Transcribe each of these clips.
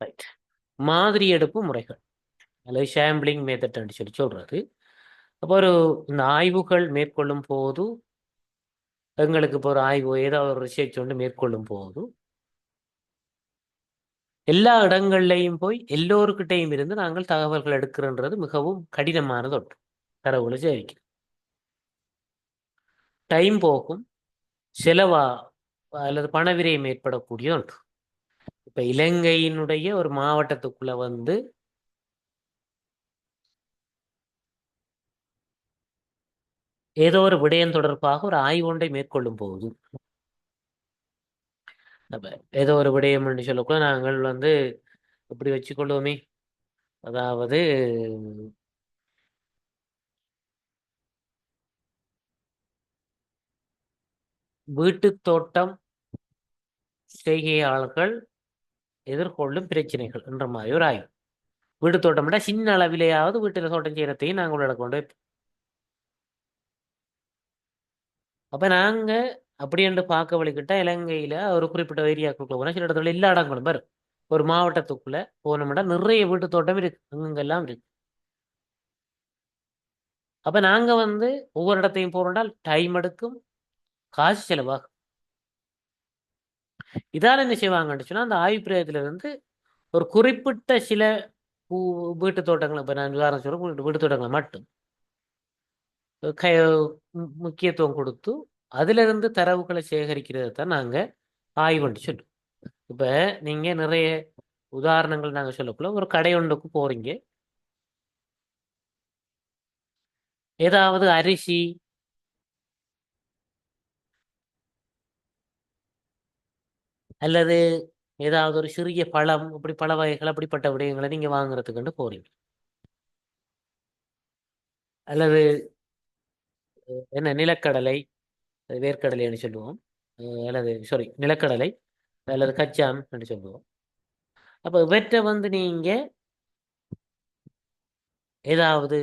Right மாதிரி எடுப்பு முறைகள். அல்லது ஷாம்பிளிங் மெத்தட்னு சொல்லி சொல்றது அப்போ ஒரு இந்த ஆய்வுகள் மேற்கொள்ளும் போது எங்களுக்கு இப்போ ஒரு ஆய்வு ஏதாவது ஒரு ரிசர்ச் ஒன்று மேற்கொள்ளும் போது எல்லா இடங்கள்லையும் போய் எல்லோருக்கிட்டையும் இருந்து நாங்கள் தகவல்கள் எடுக்கிறன்றது மிகவும் கடினமானது ஒன்று தரவுகளை சேகரிக்கிறது டைம் போகும் செலவா அல்லது பணவிரயம் ஏற்படக்கூடிய ஒன்று இப்ப இலங்கையினுடைய ஒரு மாவட்டத்துக்குள்ள வந்து ஏதோ ஒரு விடயம் தொடர்பாக ஒரு ஆய்வு ஒன்றை மேற்கொள்ளும் போது. ஏதோ ஒரு விடயம் என்று சொல்லக்குள்ள நாங்கள் வந்து இப்படி வச்சுக்கொள்வோமே. அதாவது வீட்டுத் தோட்டம் செய்கையாளர்கள் எதிர்கொள்ளும் பிரச்சனைகள் என்ற மாதிரி ஒரு ஆய்வு. வீட்டு தோட்டம்னா சின்ன அளவிலேயாவது வீட்டில் தோட்டம் செய்யறதையும் நாங்கள் உள்ள கொண்டு வைப்போம். அப்ப நாங்க அப்படி என்று பார்க்க வழிகிட்டா இலங்கையில ஒரு குறிப்பிட்ட ஏரியாக்குள்ள போனால் சில இடத்துல எல்லா இடங்களும் வரும். ஒரு மாவட்டத்துக்குள்ள போனோம்னா நிறைய வீட்டு தோட்டம் இருக்கு. அங்கெல்லாம் இருக்கு. அப்ப நாங்க வந்து ஒவ்வொரு இடத்தையும் போறோம்னால் டைம் எடுக்கும் காசு செலவாகும். இதால என்ன செய்வாங்கன்னு சொன்னால் அந்த ஆய்வு பிரயத்திலிருந்து ஒரு குறிப்பிட்ட சில பூ வீட்டு தோட்டங்கள் இப்ப நான் உதாரணம் சொல்கிறேன் வீட்டு தோட்டங்களை மட்டும். கை மு- முக்கியத்துவம் கொடுத்து அதுல இருந்து தரவுகளை சேகரிக்கிறது தான் நாங்க ஆய்வுன்னு சொல்லுவோம். இப்ப நீங்க நிறைய உதாரணங்கள் நாங்க சொல்லக்குள்ள ஒரு கடை ஒன்றுக்கு போறீங்க. ஏதாவது அரிசி அல்லது ஏதாவது ஒரு சிறிய பழம் இப்படி பழ வகைகள் அப்படிப்பட்ட விடயங்களை நீங்க வாங்குறதுக்குன்னு போறீங்க. அல்லது என்ன நிலக்கடலை வேர்க்கடலைன்னு சொல்லுவோம். அல்லது சாரி நிலக்கடலை அல்லது கச்சான் என்று சொல்லுவோம். அப்போ இவற்றை வந்து நீங்க ஏதாவது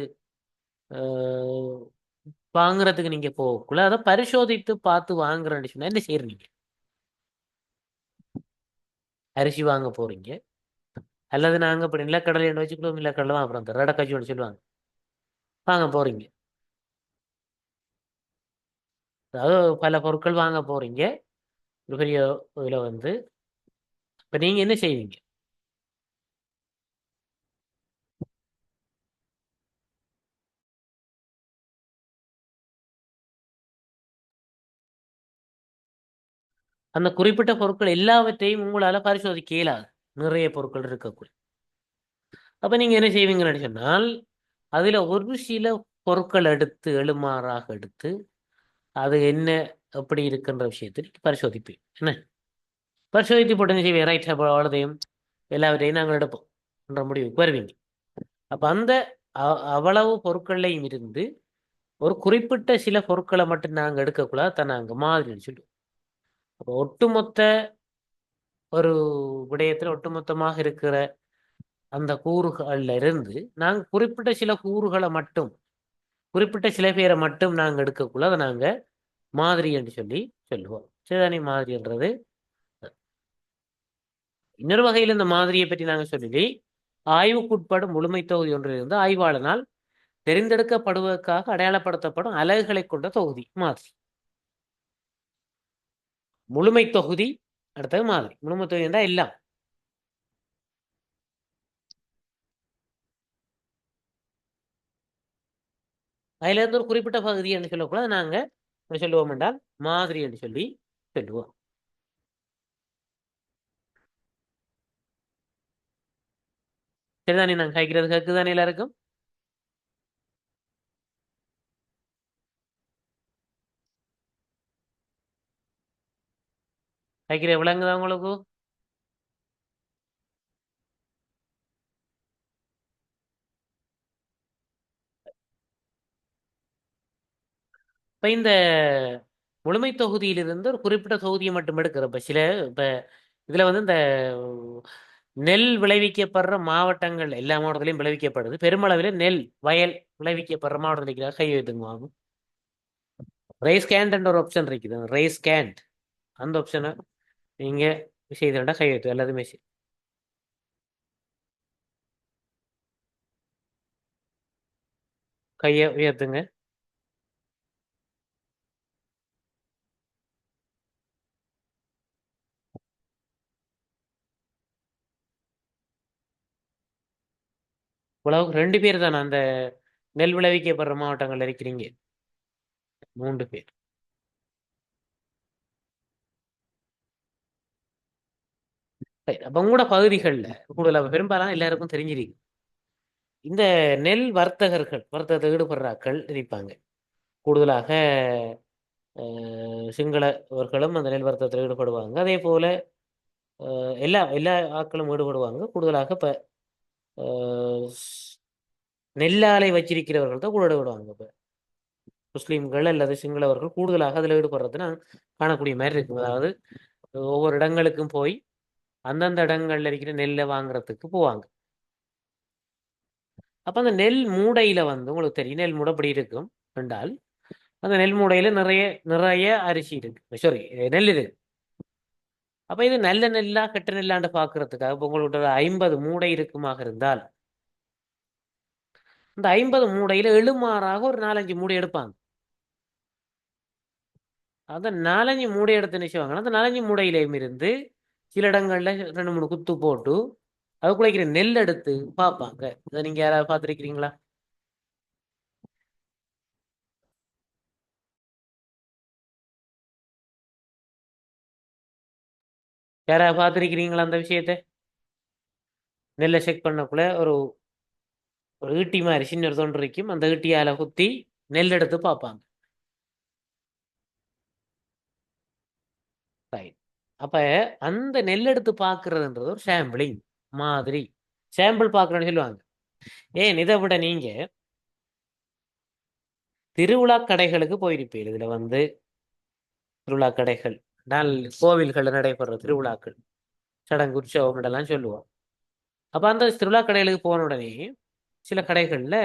வாங்குறதுக்கு நீங்க போகக்குள்ள அதை பரிசோதித்து பார்த்து வாங்குறேன்னு சொன்னா என்ன செய்யறீங்க அரிசி வாங்க போறீங்க. அல்லது நாங்கள் இப்படி நிலக்கடலை வச்சுக்கிட்டோம் நிலக்கடலை தான் அப்புறம் ரெட கச்சி ஒன்று சொல்லுவாங்க. வாங்க போறீங்க. அதாவது பல பொருட்கள் வாங்க போறீங்க. ஒரு பெரிய இதில் வந்து. இப்போ நீங்கள் என்ன செய்வீங்க? அந்த குறிப்பிட்ட பொருட்கள் எல்லாவற்றையும் உங்களால பரிசோதிக்க இயலாது. நிறைய பொருட்கள் இருக்கக்கூடிய அப்போ நீங்க என்ன செய்வீங்கன்னு சொன்னால் அதில் ஒரு சில பொருட்கள் எடுத்து எழுமாறாக எடுத்து அது என்ன எப்படி இருக்குன்ற விஷயத்தில் பரிசோதிப்பேன் என்ன? பரிசோதித்து போட்டு என்ன ரைட் அவ்வளோதையும் எல்லாவற்றையும் நாங்கள் எடுப்போம் என்ற முடிவுக்கு வருவீங்க. அப்ப அந்த அவ்வளவு பொருட்கள்லையும் இருந்து ஒரு குறிப்பிட்ட சில பொருட்களை மட்டும் நாங்க எடுக்கக்கூடாது தான் நாங்க மாதிரின்னு சொல்லுவோம். ஒட்டுமொத்த ஒரு விடயத்தில் ஒட்டுமொத்தமாக இருக்கிற அந்த கூறுகள்ல இருந்து நாங்க குறிப்பிட்ட சில கூறுகளை மட்டும் குறிப்பிட்ட சில பேரை மட்டும் நாங்க எடுக்கக்குள்ள அதை நாங்க மாதிரி என்று சொல்லி சொல்லுவோம். சரிதானே மாதிரின்றது இன்னொரு வகையில் இந்த மாதிரியை பற்றி நாங்க சொல்லி ஆய்வுக்குட்படும் முழுமை தொகுதி ஒன்றிலிருந்து ஆய்வாளனால் தெரிந்தெடுக்கப்படுவதற்காக அடையாளப்படுத்தப்படும் அலகுகளை கொண்ட தொகுதி மாதிரி. முழுமை தொகுதி அடுத்தது மாதிரி. முழுமை தொகுதி என்றால் எல்லாம். அதுல இருந்து ஒரு குறிப்பிட்ட பகுதி என்று சொல்லக்கூடாது. நாங்க சொல்லுவோம் என்றால் மாதிரி என்று சொல்லி சொல்லுவோம். சரிதானே? நாங்க கேட்கிறது கேட்குதானே எல்லாருக்கும்? கேட்கிற விளங்குதா உங்களுக்கு இப்ப இந்த முழுமை தொகுதியிலிருந்து ஒரு குறிப்பிட்ட தொகுதியை மட்டும் எடுக்கிறப்ப சில இப்போ இதுல வந்து இந்த நெல் விளைவிக்கப்படுற மாவட்டங்கள் எல்லா மாவட்டத்திலையும் விளைவிக்கப்படுது பெருமளவில் நெல் வயல் விளைவிக்கப்படுற மாவட்டத்தில் இருக்கிற கை வைத்துங்க ரைஸ் கேண்ட் ஒரு ஆப்ஷன் இருக்குது ரைஸ் கேண்ட் அந்த ஆப்ஷனை நீங்க செய்தனடா கையெழுத்து எல்லாத்துமே சரி. கையை உயர்த்துங்க. இவ்வளவு ரெண்டு பேர் தானே அந்த நெல் விளைவிக்கப்படுற மாவட்டங்கள்ல இருக்கிறீங்க? மூன்று பேர். Right. கூட பகுதிகளில் கூடுதலாக பெரும்பாலான எல்லாருக்கும் தெரிஞ்சிருக்கு இந்த நெல் வர்த்தகர்கள் வர்த்தகத்தில் ஈடுபடுறாக்கள் இருப்பாங்க கூடுதலாக சிங்களவர்களும் அந்த நெல் வர்த்தகத்தில் ஈடுபடுவாங்க. அதே போல் எல்லா எல்லா ஆட்களும் ஈடுபடுவாங்க. கூடுதலாக இப்போ நெல்லாலை வச்சிருக்கிறவர்கள் தான் கூட ஈடுபடுவாங்க. இப்போ முஸ்லீம்கள் அல்லது சிங்களவர்கள் கூடுதலாக அதில் ஈடுபடுறது நான் காணக்கூடிய மாதிரி இருக்கும். அதாவது ஒவ்வொரு இடங்களுக்கும் போய் அந்தந்த இடங்கள்ல இருக்கிற நெல்லை வாங்குறதுக்கு போவாங்க. அப்போ அந்த நெல் மூடையில வந்து உங்களுக்கு தெரியும் நெல் மூடை அப்படி இருக்கும் என்றால் அந்த நெல் மூடையில நிறைய நிறைய அரிசி இருக்கு. சாரி நெல் இருக்கு அப்ப இது நல்ல நெல்லா கெட்ட நெல்லாண்டு பார்க்கறதுக்காக இப்போ உங்களோட ஐம்பது மூடை இருக்குமாக இருந்தால் இந்த ஐம்பது மூடையில எழுமாறாக ஒரு நாலஞ்சு மூடை எடுப்பாங்க. அந்த நாலஞ்சு மூடை எடுத்து நினைச்சுவாங்கன்னா அந்த நாலஞ்சு மூடையிலையும் இருந்து சில இடங்கள்ல ரெண்டு மூணு குத்து போட்டு அதுக்குள்ள இருக்கிற நெல் எடுத்து பார்ப்பாங்க இதை நீங்க யாராவது பார்த்துருக்கிறீங்களா? யாராவது பார்த்துருக்கிறீங்களா அந்த விஷயத்தை? நெல்லை செக் பண்ணக்குள்ள ஒரு ஒரு ஈட்டி மாதிரி சின்ன ஒரு தொண்டு இருக்கும். அந்த ஈட்டியால குத்தி நெல் எடுத்து பார்ப்பாங்க ரைட் அப்ப அந்த நெல் எடுத்து பார்க்கறதுன்றது ஒரு சாம்பிளிங் மாதிரி. சாம்பிள் பார்க்கறோன்னு சொல்லுவாங்க. ஏன்? இதை விட நீங்க திருவிழா கடைகளுக்கு போயிருப்பீங்க இதுல வந்து திருவிழா கடைகள். நாள் கோவில்கள் நடைபெற திருவிழாக்கள். சடங்கு உற்சவம் எல்லாம் சொல்லுவோம். அப்ப அந்த திருவிழா கடைகளுக்கு போன உடனே சில கடைகள்ல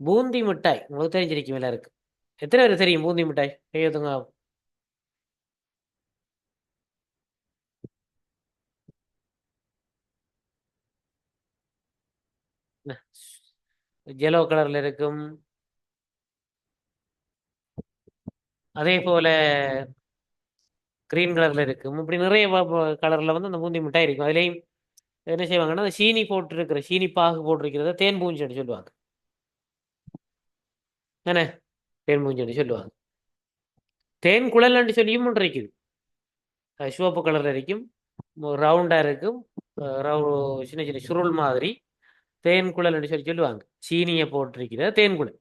பூந்தி மிட்டாய் உங்களுக்கு தெரிஞ்சிருக்கும் இருக்கு எத்தனை பேர் தெரியும் பூந்தி மிட்டாய்? கையெழுத்துங்க எல்லோ கலர்ல இருக்கும். அதே போல கிரீன் கலர்ல இருக்கும். இப்படி நிறைய கலர்ல வந்து அந்த பூந்தி மிட்டாய் இருக்கும். அதுலேயும் என்ன செய்வாங்கன்னா அந்த சீனி போட்டிருக்கிற சீனி பாகு போட்டிருக்கிறத தேன் பூஞ்செடி சொல்லுவாங்க. என்ன? தேன் பூஞ்செடி சொல்லுவாங்க. தேன் குழல்னு சொல்லியும் ஒன்று இருக்குது. சிவப்பு கலர்ல இருக்கும். ரவுண்டா இருக்கும். ரவு சின்ன சின்ன சுருள் மாதிரி. தேன் என்று சொல்லி சொல்லுவாங்க. சீனியை போட்டிருக்கிற தேன் குழல்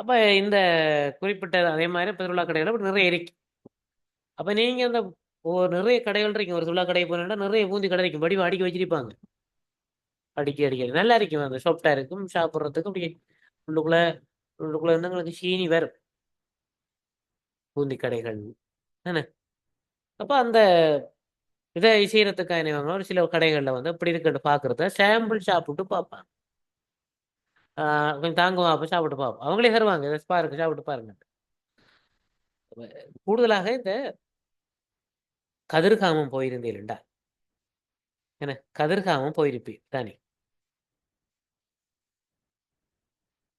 அப்ப இந்த குறிப்பிட்ட அதே மாதிரி திருவிழா கடைகள் நிறைய இருக்கு. அப்ப நீங்க அந்த ஒரு நிறைய கடைகள் இருக்கீங்க ஒரு திருவிழா கடைக்கு போனீங்கன்னா நிறைய பூந்தி கடை இருக்கும். வடிவம் அடிக்க வச்சிருப்பாங்க. அடிக்க அடிக்க நல்லா இருக்கும். அந்த சாஃப்டா இருக்கும். சாப்பிட்றதுக்கு அப்படி உள்ளுக்குள்ள உள்ளுக்குள்ள இருந்து உங்களுக்கு சீனி வரும். பூந்தி கடைகள். என்ன? அப்போ அந்த இதை செய்யறதுக்காக என்ன ஒரு சில கடைகளில் வந்து அப்படி இருக்கிறது பாக்குறத சாம்பிள் சாப்பிட்டு பார்ப்பாங்க. ஆஹ் கொஞ்சம் தாங்குவா அப்போ சாப்பிட்டு பார்ப்போம். அவங்களே தருவாங்க இதை பாருங்க சாப்பிட்டு பாருங்க. கூடுதலாக இந்த கதிர்காமம் போயிருந்தேன்டா என்ன? கதிர்காமம் போயிருப்பி தானே.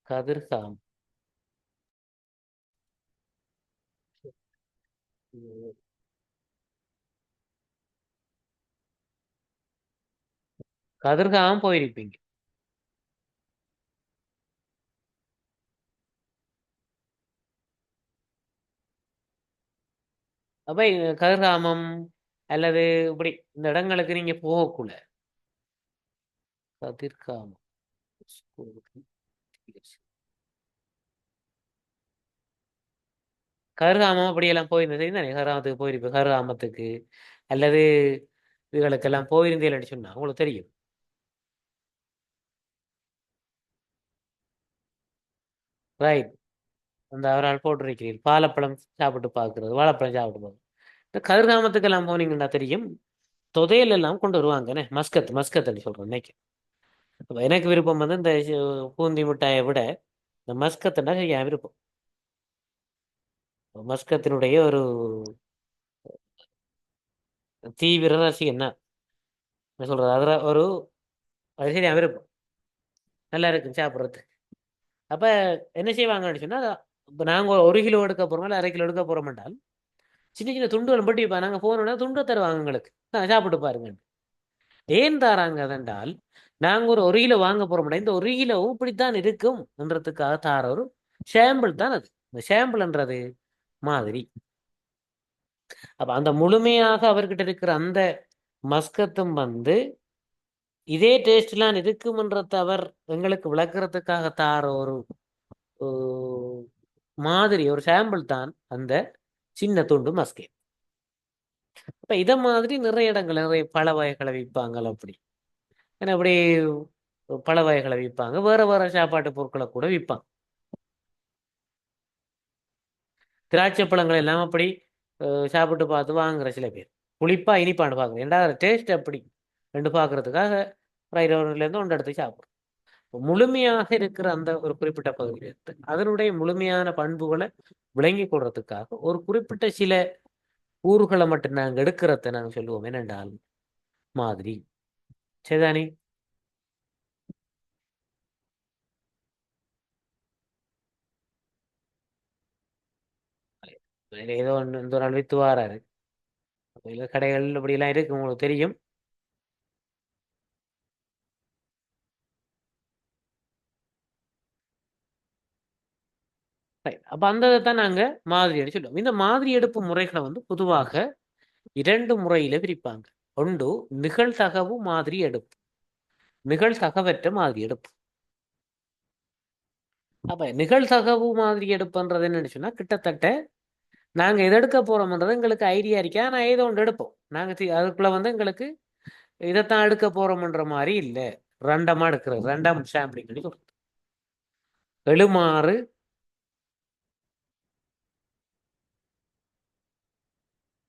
கதிர்காமம். கதிர்காம் போயிருப்பீங்க. அப்ப கதிர்காமம் அல்லது இப்படி இந்த இடங்களுக்கு நீங்க போகக்குள்ள கதிர்காமம். கருகாமம் அப்படியெல்லாம் போயிருந்தது தானே கருகாமத்துக்கு போயிருப்பேன் கருகாமத்துக்கு அல்லது இதுகளுக்கெல்லாம் போயிருந்தேன்னு சொன்னா உங்களுக்கு தெரியும். ரைட் அந்த அவரால் போட்டிருக்கிறீர்கள் பாலப்பழம் சாப்பிட்டு பார்க்கிறது வாழைப்பழம் சாப்பிட்டு பார்க்கறது. இந்த கதிர்காமத்துக்கெல்லாம் போனீங்கன்னா தெரியும். தொதையல் எல்லாம் கொண்டு வருவாங்கண்ணே மஸ்கத் மஸ்கத்னு சொல்கிறேன் இன்னைக்கு. எனக்கு விருப்பம் வந்து இந்த பூந்தி மிட்டாயை விட இந்த மஸ்கத்துனா என் விருப்பம். மஸ்கத்தினுடைய ஒரு தீவிர ரசிகன் என்ன சொல்றது? அதில் ஒரு அது சரியா விருப்பம். நல்லா இருக்கும் சாப்பிட்றதுக்கு. அப்போ என்ன செய்வாங்கன்னு சொன்னால் இப்போ நாங்கள் ஒரு கிலோ எடுக்க போகிறோம் இல்லை அரை கிலோ எடுக்க போகிறோம் என்றால் சின்ன சின்ன துண்டுகள் மட்டும் இப்போ நாங்கள் போனோம்னா துண்டை தருவாங்க எங்களுக்கு நான் சாப்பிட்டு பாருங்க ஏன் தாராங்க அதென்றால் நாங்கள் ஒரு ஒரு கிலோ வாங்க போகிறோம்னா இந்த ஒரு கிலோவும் இப்படித்தான் இருக்கும் என்றதுக்காக தார ஒரு ஷாம்பிள் தான் அது. இந்த ஷாம்பிள்ன்றது மாதிரி. அப்போ அந்த முழுமையாக அவர்கிட்ட இருக்கிற அந்த மஸ்கத்தும் வந்து இதே டேஸ்ட்லாம் இருக்கும்ன்றத அவர் எங்களுக்கு விளக்குறதுக்காக தார ஒரு மாதிரி ஒரு சாம்பிள் தான் அந்த சின்ன துண்டு மஸ்கே. அப்ப இத மாதிரி நிறைய இடங்கள் நிறைய பல வகைகளை விற்பாங்க அப்படி. ஏன்னா அப்படி பல வகைகளை விற்பாங்க. வேற வேற சாப்பாட்டு பொருட்களை கூட விற்பாங்க. திராட்சை பழங்கள் எல்லாம் அப்படி சாப்பிட்டு பார்த்து வாங்குற சில பேர். புளிப்பா இனிப்பான்னு பார்க்குறேன் ரெண்டாவது டேஸ்ட் அப்படி. ரெண்டு பார்க்கறதுக்காக இருந்து ஒன்று எடுத்து சாப்பிடுறோம் முழுமையாக இருக்கிற அந்த ஒரு குறிப்பிட்ட பகுதியில் எடுத்து அதனுடைய முழுமையான பண்புகளை விளங்கி கொள்றதுக்காக ஒரு குறிப்பிட்ட சில கூறுகளை மட்டும் நாங்கள் எடுக்கிறத நாங்கள் சொல்லுவோம். என்னென்றால் மாதிரி. சரிதானே ஏதோ ஒன்று இந்த ஒரு நாள் வித்து வாராரு. கடைகள் இப்படிலாம் இருக்கு உங்களுக்கு தெரியும். ரைட் அப்ப அந்த தான் நாங்க மாதிரி எடுத்து சொல்லுவோம். இந்த மாதிரி எடுப்பு முறைகளை வந்து பொதுவாக இரண்டு முறையில பிரிப்பாங்க. ஒன்று நிகழ்தகவு மாதிரி எடுப்பு. நிகழ்தகவற்ற மாதிரி எடுப்பு. அப்ப நிகழ்தகவு மாதிரி எடுப்புன்றது என்னன்னு சொன்னா கிட்டத்தட்ட நாங்க எது எடுக்க போறோம்ன்றது எங்களுக்கு ஐடியா இருக்கா. நான் ஏதோ ஒன்று எடுப்போம். நாங்க அதுக்குள்ள வந்து எங்களுக்கு இதைத்தான் எடுக்க போறோம்ன்ற மாதிரி இல்ல. ரெண்டமா எடுக்கிறது. ரெண்டாம் சாம்பிளிங் சொல்லி சொல்றது. எழுமாறு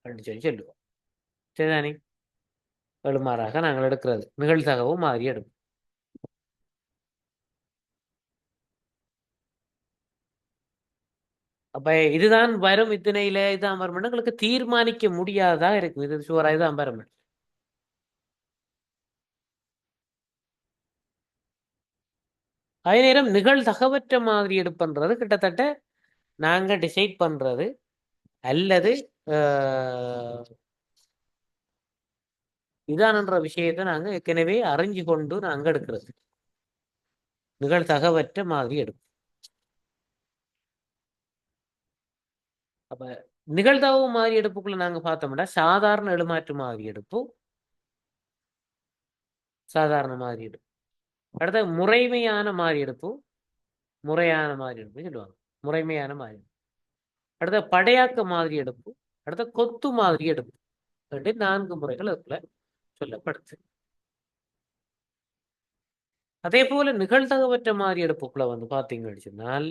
அப்படின்னு சொல்லி சொல்லுவோம். சரிதானே? எழுமாறாக நாங்கள் எடுக்கிறது. நிகழ்தகவு மாதிரி எடுப்போம் அப்ப இதுதான் வரும் இத்தனையில இதுதான் வரும் எங்களுக்கு தீர்மானிக்க முடியாததா இருக்கும். இது சுவரா இதுதான் வரும் அதே நேரம் நிகழ்தகவற்ற மாதிரி எடுப்புன்றது. கிட்டத்தட்ட நாங்க டிசைட் பண்றது அல்லது ஆஹ், இதானன்ற விஷயத்தை நாங்க ஏற்கனவே அறிஞ்சு கொண்டு நாங்கள் எடுக்கிறது. நிகழ்தகவற்ற மாதிரி எடுக்கும். அப்ப நிகழ்தகவு மாதிரி எடுப்புக்குள்ள நாங்க பார்த்தோம்னா சாதாரண எழுமாற்று மாதிரி எடுப்பு சாதாரண மாதிரி எடுப்பு. அடுத்த முறைமையான மாதிரி எடுப்பு முறையான மாதிரி எடுப்பு சொல்லுவாங்க. முறைமையான மாதிரி அடுத்த படையாக்க மாதிரி எடுப்பு அடுத்த கொத்து மாதிரி எடுப்பு. ரெண்டு நான்கு முறைகள் அதுல சொல்லப்படுது. அதே போல நிகழ்தகவற்ற மாதிரி எடுப்புக்குள்ள வந்து பார்த்தீங்கன்னு சொன்னால்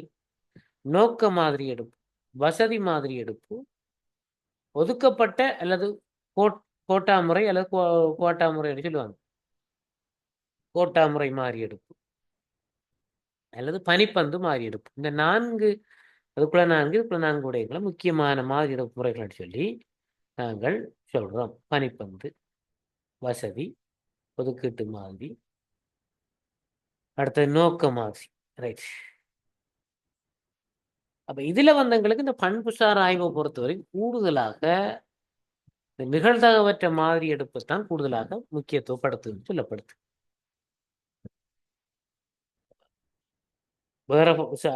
நோக்க மாதிரி எடுப்பு வசதி மாதிரி எடுப்பு ஒதுக்கப்பட்ட அல்லது கோட் கோட்டா முறை அல்லது கோட்டா முறை சொல்லுவாங்க. கோட்டா முறை மாறி எடுப்பு அல்லது பனிப்பந்து மாறி எடுப்பு. இந்த நான்கு அதுக்குள்ள நான்கு இதுக்குள்ள நான்கு உடையங்களை முக்கியமான மாதிரி எடுப்பு முறைகள்னு சொல்லி நாங்கள் சொல்றோம். பனிப்பந்து வசதி ஒதுக்கீட்டு மாதிரி. அடுத்தது நோக்க மாதிரி ரைட் அப்ப இதுல வந்தவங்களுக்கு இந்த பண்புசார் ஆய்வை பொறுத்தவரை கூடுதலாக இந்த நிகழ்தகவற்ற மாதிரி எடுப்பு தான் கூடுதலாக முக்கியத்துவப்படுத்துன்னு சொல்லப்படுது. வேற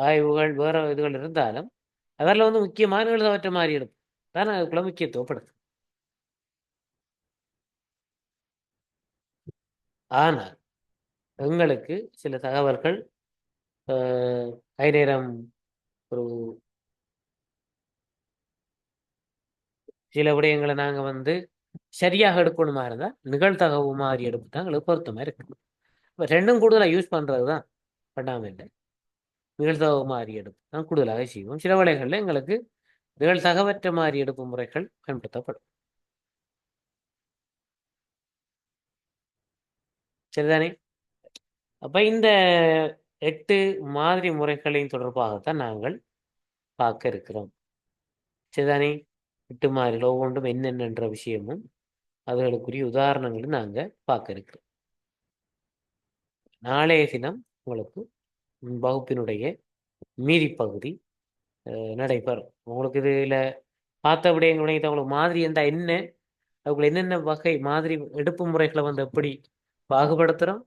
ஆய்வுகள் வேற இதுகள் இருந்தாலும் அதில் வந்து முக்கியமான நிகழ்தகவற்ற மாதிரி எடுப்பு தானே அதுக்குள்ள முக்கியத்துவப்படுது ஆனால் எங்களுக்கு சில தகவல்கள் ஆஹ், நேரம் ஒரு சில விடயங்களை நாங்க வந்து சரியாக எடுக்கணுமா இருந்தால் நிகழ்தகவு மாதிரி எடுப்பு தான் எங்களுக்கு பொருத்தமாக இருக்கு. இப்ப ரெண்டும் கூடுதலா யூஸ் பண்ணுறது தான் பண்ணாம இல்லை. நிகழ்தகவு மாறி எடுப்பு. தான் கூடுதலாக செய்வோம். சில வேளைகள்ல எங்களுக்கு நிகழ்தகவற்ற மாதிரி எடுப்பு முறைகள் பயன்படுத்தப்படும். சரிதானே? அப்ப இந்த எட்டு மாதிரி முறைகளின் தொடர்பாகத்தான் நாங்கள் பார்க்க இருக்கிறோம். சரிதானே? எட்டு மாதிரிகள் ஒவ்வொன்றும் என்னென்னன்ற விஷயமும் அதுகளுக்குரிய உதாரணங்களும் நாங்க பார்க்க இருக்கிறோம். நாளைய தினம் உங்களுக்கு வகுப்பினுடைய மீதி பகுதி நடைபெறும். உங்களுக்கு இதில் பார்த்த விடயங்களை உங்களுக்கு மாதிரி இருந்தால் என்ன? அதுக்குள்ள என்னென்ன வகை மாதிரி எடுப்பு முறைகளை வந்து எப்படி பாகுபடுத்துகிறோம்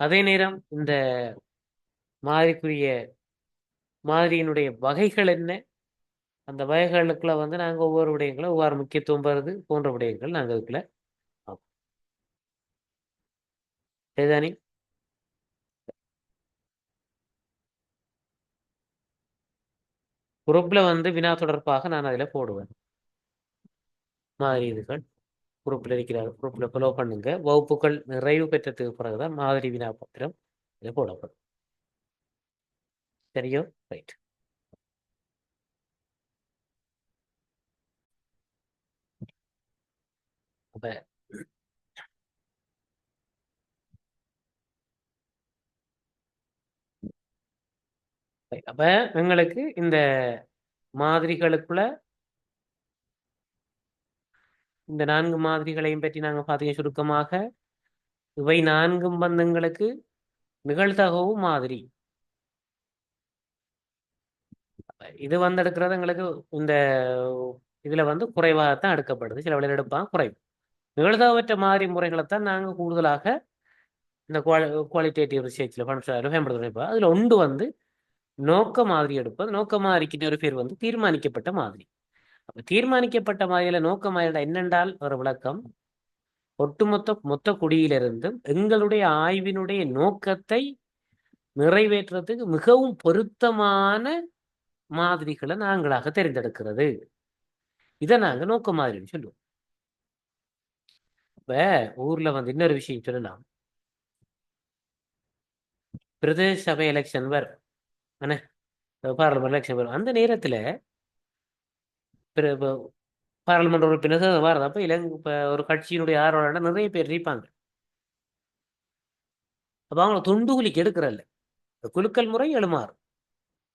அதே நேரம் இந்த மாதிரிக்குரிய மாதிரியினுடைய வகைகள் என்ன? அந்த வகைகளுக்குள்ள வந்து நாங்கள் ஒவ்வொரு விடயங்களும் ஒவ்வொரு முக்கியத்துவம் வருது போன்ற விடயங்கள் நாங்கள் இதுக்குள்ள பார்ப்போம். சரிதானே குரூப்ல வந்து வினா தொடர்பாக நான் அதில் போடுவேன். மாதிரி இதுகள் குரூப்பில் இருக்கிறார். குரூப்ல ஃபாலோ பண்ணுங்க. வகுப்புகள் நிறைவு பெற்றதுக்கு பிறகுதான் மாதிரி வினா பத்திரம் இதில் போடப்படும். சரியோ? ரைட் அப்போ அப்ப எங்களுக்கு இந்த மாதிரிகளுக்குள்ள இந்த நான்கு மாதிரிகளையும் பற்றி நாங்க பார்த்தீங்க சுருக்கமாக. இவை நான்கும் பந்தங்களுக்கு நிகழ்தகவு மாதிரி. இது வந்து எடுக்கிறது எங்களுக்கு இந்த இதுல வந்து குறைவாகத்தான் எடுக்கப்படுது சில வழியில் எடுப்பான் குறைவு. நிகழ்தகவற்ற மாதிரி முறைகளை தான் நாங்க கூடுதலாக இந்த குவாலிட்டேட்டிவ் ரிசர்ச்சில் பயன்படுத்துகிறோம் அதுல ஒன்று வந்து நோக்க மாதிரி எடுப்பது நோக்க மாதிரிக்குன்னு ஒரு பேர் வந்து தீர்மானிக்கப்பட்ட மாதிரி. அப்ப தீர்மானிக்கப்பட்ட மாதிரியில நோக்க மாதிரியோட என்னென்றால் ஒரு விளக்கம். ஒட்டுமொத்த மொத்த குடியிலிருந்து எங்களுடைய ஆய்வினுடைய நோக்கத்தை நிறைவேற்றுறதுக்கு மிகவும் பொருத்தமான மாதிரிகளை நாங்களாக தேர்ந்தெடுக்கிறது. இதை நாங்க நோக்க மாதிரின்னு சொல்லுவோம். இப்ப ஊர்ல வந்து இன்னொரு விஷயம் சொல்லலாம். பிரதேச சபை எலெக்ஷன் வரும். என்ன பார்லிமெண்ட் எலெக்ஷன் வரும். அந்த நேரத்துல பிற- பாராளுமன்ற உறுப்பினர் வரது அப்ப இலங்கை இப்போ ஒரு கட்சியினுடைய ஆர்வலர் நிறைய பேர் இருப்பாங்க அப்போ அவங்கள துண்டு குலிக்கு எடுக்கிறல்ல. குலுக்கல் முறை எழுமாறு.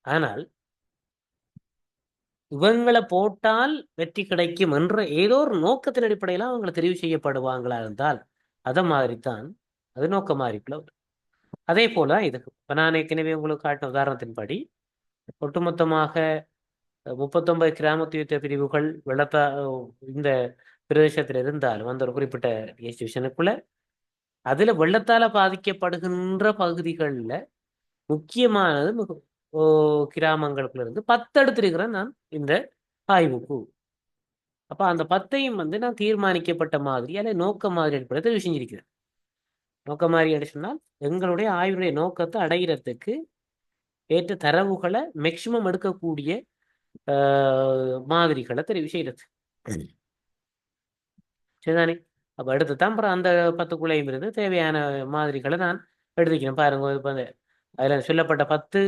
ஆனால் இவங்களை போட்டால் வெற்றி கிடைக்கும் என்ற ஏதோ ஒரு நோக்கத்தின் அடிப்படையில் அவங்களை தெரிவு செய்யப்படுவாங்களா இருந்தால் அதை மாதிரித்தான் அது நோக்கமாக மாறிக்குள்ள வரும் அதே போல இது இப்போ நான் ஏற்கனவே உங்களுக்கு காட்டின உதாரணத்தின்படி ஒட்டுமொத்தமாக முப்பத்தொன்பது கிராமத்து யுத்த பிரிவுகள் வெள்ளத்தா இந்த பிரதேசத்தில் இருந்தாலும் அந்த ஒரு குறிப்பிட்ட டிவிஷனுக்குள்ள அதுல வெள்ளத்தால பாதிக்கப்படுகின்ற பகுதிகளில் முக்கியமானது ஓ, கிராமங்களுக்குள்ள இருந்து பத்து எடுத்திருக்கிறேன் நான் இந்த ஆய்வுக்கு. அப்ப அந்த பத்தையும் வந்து நான் தீர்மானிக்கப்பட்ட மாதிரி அல்ல நோக்க மாதிரி அடிப்படையில் தெரிவு செஞ்சிருக்கிறேன். நோக்க மாதிரி அப்படி எங்களுடைய ஆய்வுடைய நோக்கத்தை அடைகிறதுக்கு ஏற்ற தரவுகளை மேக்சிமம் எடுக்கக்கூடிய ஆஹ், மாதிரிகளை தெரிவு செய்யறது சரிதானே? அப்ப எடுத்து தான் அப்புறம் அந்த பத்துக்குள்ளையும் இருந்து தேவையான மாதிரிகளை நான் எடுத்துக்கிறேன். பாருங்க இப்போ அந்த அதில் சொல்லப்பட்ட பத்து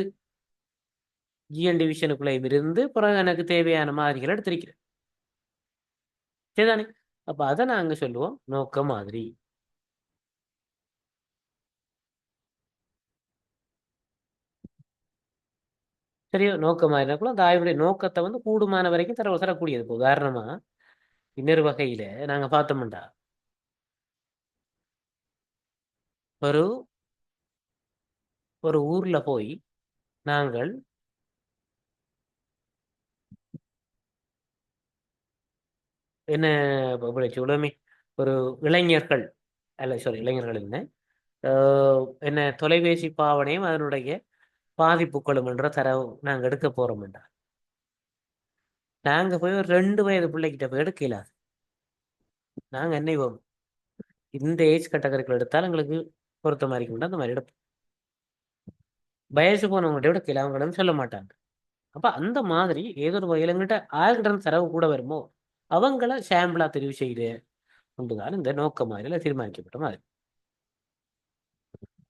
ஜிஎன் டிவிஷனுக்குள்ளேயும் இருந்து பிறகு எனக்கு தேவையான மாதிரிகளை எடுத்திருக்கிறேன். சரிதானே? அப்ப அதை நாங்க சொல்லுவோம். நோக்க மாதிரி. பெரிய நோக்கமாக மாதிரினாக்குள்ள அந்த ஆய்வுடைய நோக்கத்தை வந்து கூடுமான வரைக்கும் தர தரக்கூடியது இப்போ உதாரணமாக இன்னொரு வகையில நாங்க பார்த்தோம்டா. ஒரு ஒரு ஊர்ல போய் நாங்கள் என்ன இப்படி ஒரு இளைஞர்கள் அல்ல சாரி இளைஞர்கள் என்ன ஆஹ் என்ன தொலைபேசி பாவனையும் அதனுடைய பாதிப்புகளும் என்ற தரவு நாங்க எடுக்க போறோம்டா நாங்க போய் ஒரு ரெண்டு வயது பிள்ளைகிட்ட போய் எடுக்கல நாங்க என்னைவோம் இந்த ஏஜ் கட்டகரிகள் எடுத்தால் எங்களுக்கு பொருத்த மாதிரி அந்த மாதிரி எடுப்போம். வயசு போனவங்கள்ட்ட எடுக்கல அவங்களிடம் சொல்ல மாட்டாங்க. அப்ப அந்த மாதிரி ஏதோ ஒரு வகையில் எங்கிட்ட ஆள்கிட்ட தரவு கூட வருமோ அவங்கள சாம்பிளா தெரிவு செய்து கொண்டுதான் இந்த நோக்க மாதிரில தீர்மானிக்கப்பட்ட மாதிரி.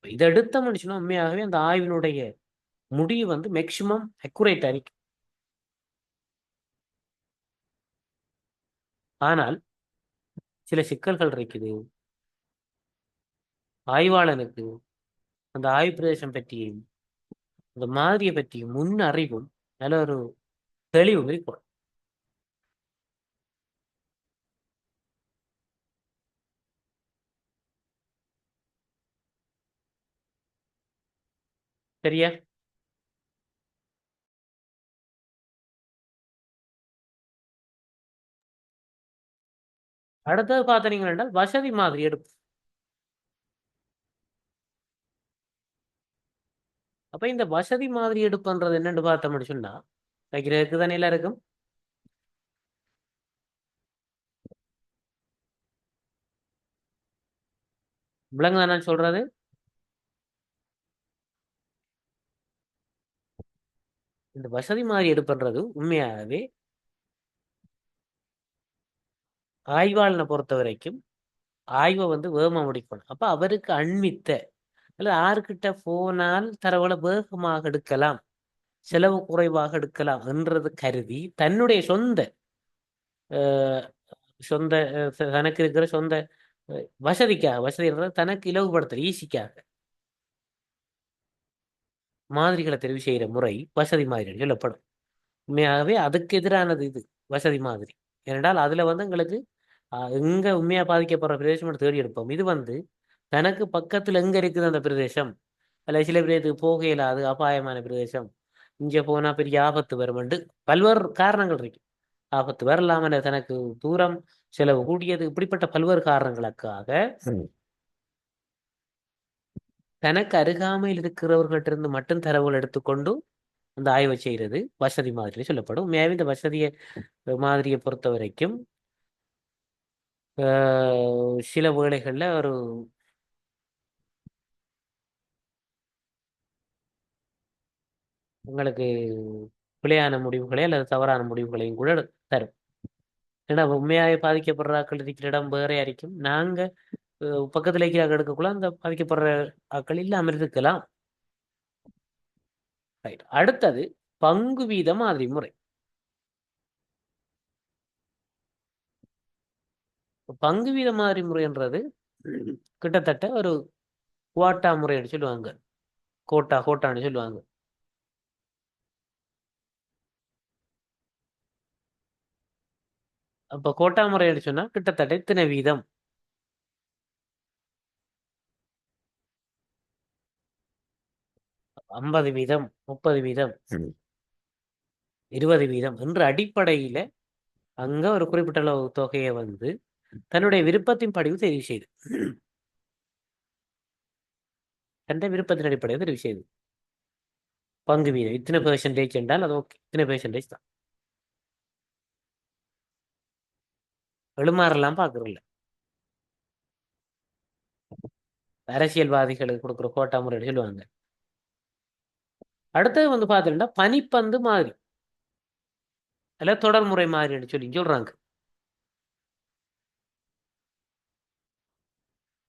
இதை எடுத்த மனுஷனும் உண்மையாகவே அந்த ஆய்வினுடைய முடி வந்து மேக்சிமம் அக்குரேட் அரிக்கும். ஆனால் சில சிக்கல்கள் இருக்குது. ஆய்வாளனுக்கு அந்த ஆய்வு பிரதேசம் பற்றியும் அந்த மாதிரியை பற்றியும் முன் அறிவும் நல்ல ஒரு தெளிவும் இருக்கும். சரியா? அடுத்தது பார்த்தீங்க என்றால் வசதி மாதிரி எடுப்பு. அப்ப இந்த வசதி மாதிரி எடுப்புன்றது என்னன்னு பார்த்தோம்னு சொன்னா வைக்கிறதுக்கு தானே எல்லாம் இருக்கும். விளங்குதா நான் சொல்றது? இந்த வசதி மாதிரி எடுப்புன்றது உண்மையாகவே ஆய்வாளனை பொறுத்த வரைக்கும் ஆய்வை வந்து வேகமாக முடிக்கணும். அப்போ அவருக்கு அண்மித்த அல்லது யாருக்கிட்ட போனால் தரவளை வேகமாக எடுக்கலாம் செலவு குறைவாக எடுக்கலாம் என்றது கருதி தன்னுடைய சொந்த சொந்த தனக்கு இருக்கிற சொந்த வசதிக்காக வசதி தனக்கு இலவுபடுத்தல் ஈஸிக்காக மாதிரிகளை தெரிவு செய்கிற முறை வசதி மாதிரி சொல்லப்படும். உண்மையாகவே அதுக்கு எதிரானது இது வசதி மாதிரி. ஏனென்றால் அதுல வந்து எங்களுக்கு எங்க உண்மையா பாதிக்கப்படுற பிரதேசம் தேடி எடுப்போம். இது வந்து தனக்கு பக்கத்துல எங்க இருக்குது அந்த பிரதேசம்? அல்ல சில பிரதேசத்துக்கு போக இயலாது அபாயமான பிரதேசம். இங்க போனா பெரிய ஆபத்து வருமெண்டு பல்வேறு காரணங்கள் இருக்கு. ஆபத்து வரலாம் அல்லது தனக்கு தூரம் செலவு கூடியது இப்படிப்பட்ட பல்வேறு காரணங்களுக்காக தனக்கு அருகாமையில் இருக்கிறவர்கள்ட்ட இருந்து மட்டும் தரவுகள் எடுத்துக்கொண்டு அந்த ஆய்வை செய்கிறது. வசதி மாதிரி சொல்லப்படும். உண்மையாவே இந்த வசதியை மாதிரியை பொறுத்த வரைக்கும் சில வேளைகளில் ஒரு உங்களுக்கு பிழையான முடிவுகளை அல்லது தவறான முடிவுகளையும் கூட தரும். ஏன்னா உண்மையாக பாதிக்கப்படுற ஆக்கள் இருக்கிற இடம் வேறையா இருக்கும் நாங்க அஹ், பக்கத்துல இருக்கிற எடுக்கக்குள்ள அந்த பாதிக்கப்படுற ஆக்கள் இல்லாமல் இருக்கலாம். ரைட் அடுத்தது பங்கு வீத மாதிரி முறை. பங்கு வீத மாதிரி முறைன்றது கிட்டத்தட்ட ஒரு குவாட்டா முறைன்னு சொல்லுவாங்க. கோட்டா கோட்டான்னு சொல்லுவாங்க. அப்ப கோட்டா முறைன்னு சொன்னா கிட்டத்தட்ட இத்தனை வீதம். ஐம்பது வீதம் முப்பது வீதம் இருபது வீதம் என்ற அடிப்படையில அங்க ஒரு குறிப்பிட்ட அளவு தொகையை வந்து தன்னுடைய விருப்பத்தின் படிவு தெரிவு செய்து. தன்னுடைய விருப்பத்தின் அடிப்படையில் தெரிவு செய்து. பங்கு வீதம் இத்தனை பெர்சன்டேஜ் என்றால் அது ஓகே. இத்தனை பெர்சன்டேஜ் தான். எழுமாறெல்லாம் பார்க்கறதில்ல. அரசியல்வாதிகளுக்கு கொடுக்குற கோட்டா முறைன்னு சொல்லுவாங்க. அடுத்தது வந்து பார்த்தீங்கன்னா பனிப்பந்து மாதிரி. அல்ல தொடர்முறை மாதிரின்னு சொல்லி சொல்றாங்க.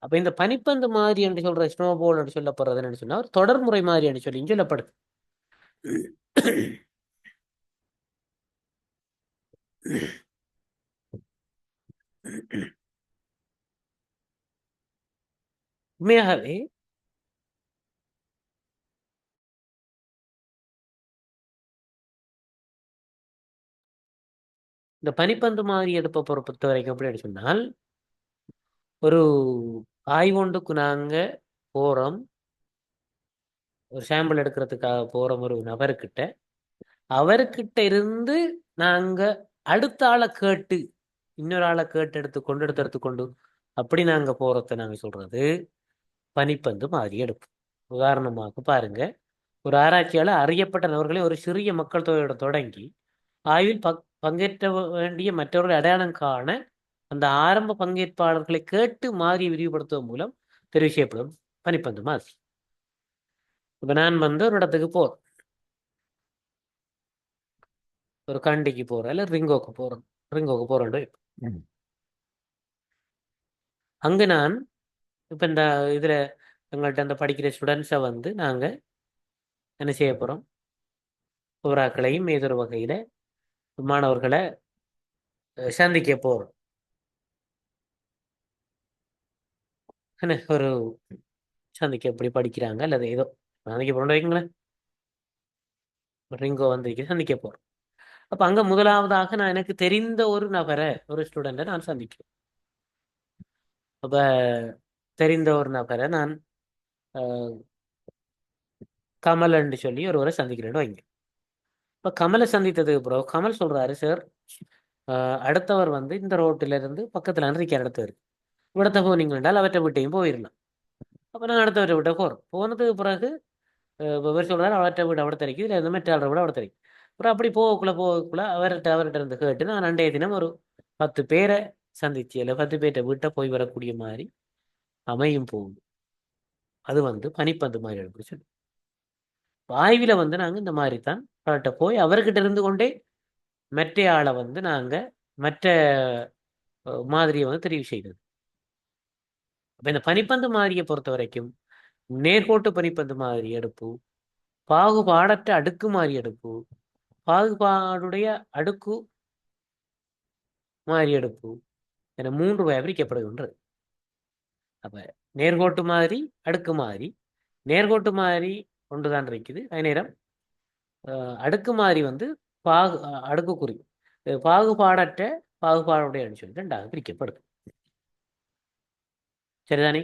அப்ப இந்த பனிப்பந்து மாதிரி என்று சொல்ற ஸ்னோபோல் என்று சொல்லப்படுறது என்னன்னு சொன்னா ஒரு தொடர்முறை மாதிரி என்று சொல்லி சொல்லப்படுது உண்மையாகவே இந்த பனிப்பந்து மாதிரி எடுப்பை பொறு- பொறுத்த வரைக்கும் அப்படின்னு சொன்னால் ஒரு ஆய்வொண்டுக்கு நாங்க போறோம். ஒரு சாம்பிள் எடுக்கிறதுக்காக போறோம் ஒரு நபர்கிட்ட. அவர்கிட்ட இருந்து நாங்க அடுத்த ஆளை கேட்டு இன்னொரு ஆளை கேட்டு எடுத்து கொண்டு எடுத்து எடுத்துக்கொண்டு அப்படி நாங்க போகிறத நாங்க சொல்றது. பனிப்பந்து மாதிரி எடுப்போம். உதாரணமாக பாருங்க ஒரு ஆராய்ச்சியாளர் அறியப்பட்ட நபர்களை ஒரு சிறிய மக்கள் தொகையோட தொடங்கி ஆய்வில் பங் பங்கேற்ற வேண்டிய மற்றவர்களை அடையாளம் காண அந்த ஆரம்ப பங்கேற்பாளர்களை கேட்டு மாதிரி விரிவுபடுத்துவதன் மூலம் தெரிவு செய்யப்படும் பனிப்பந்து மாதிரி. இப்ப நான் வந்து ஒரு இடத்துக்கு போறேன். ஒரு கண்டிக்கு போறேன் இல்ல ரிங்கோக்கு போறேன் ரிங்கோக்கு போறேன் ம். அங்க நான் இப்ப இந்த இதுல எங்கள்கிட்ட அந்த படிக்கிற ஸ்டூடெண்ட்ஸை வந்து நாங்க என்ன செய்ய போறோம்? புறாக்களையும் ஏதொரு வகையில மாணவர்களை சந்திக்க போறோம். என்ன ஒரு சந்திக்க எப்படி படிக்கிறாங்க? அல்லது ஏதோ சந்திக்க போறோம் வைங்களேன். ரிங்கோ வந்திருக்கு சந்திக்க போறோம். அப்ப அங்க முதலாவதாக நான் எனக்கு தெரிந்த ஒரு நபரை ஒரு ஸ்டூடெண்ட்டை நான் சந்திக்கிறேன். அப்ப தெரிந்த ஒரு நபரை நான் அஹ், கமலன்னு சொல்லி ஒருவரை சந்திக்கிறேன்னு வைங்க. இப்போ கமலை சந்தித்ததுக்கு பிறகு கமல் சொல்றாரு சார் அடுத்தவர் வந்து இந்த ரோட்டில இருந்து பக்கத்துல இருக்கிற இடத்துல இருக்கு இவிடத்தை என்றால் அவற்றை விட்டையும் போயிடலாம் அப்போ நான் அடுத்தவற்றை விட்ட போகிறோம் போனதுக்கு பிறகு இவர் சொல்கிறார் அவர்கிட்ட வீடு அவட தெரிக்குது இல்லை இந்த மாதிரி ஆளை விட அவட அப்புறம் அப்படி போகக்குள்ள போகக்குள்ள அவர்கிட்ட அவர்கிட்ட இருந்து கேட்டு நான் அண்டைய தினம் ஒரு பத்து பேரை சந்திச்சு இல்லை பத்து பேர்கிட்ட வீட்டை போய் வரக்கூடிய மாதிரி அமையும் போகும் அது வந்து பனிப்பந்து மாதிரி அப்படின்னு சொல்லி வாய்வில் வந்து நாங்கள் இந்த மாதிரி தான் அவர்கிட்ட போய் அவர்கிட்ட இருந்து கொண்டே மற்ற ஆளை வந்து நாங்கள் மற்ற மாதிரியை வந்து தெரிவு செய்தது அப்போ இந்த பனிப்பந்து மாதிரியை பொறுத்த வரைக்கும் நேர்கோட்டு பனிப்பந்து மாதிரி அடுப்பு பாகுபாடற்ற அடுக்கு மாதிரி அடுப்பு பாகுபாடுடைய அடுக்கு மாதிரி அடுப்பு என மூன்று வகை பிரிக்கப்படுகின்றது அப்ப நேர்கோட்டு மாதிரி அடுக்கு மாதிரி நேர்கோட்டு மாதிரி ஒன்றுதான் இருக்குது. அதே நேரம் அடுக்கு மாதிரி வந்து பாகு அஹ், அடுக்குக்குறி பாகுபாடற்ற பாகுபாடுடைய சொல்லி ரெண்டாக பிரிக்கப்படுது. சரிதானே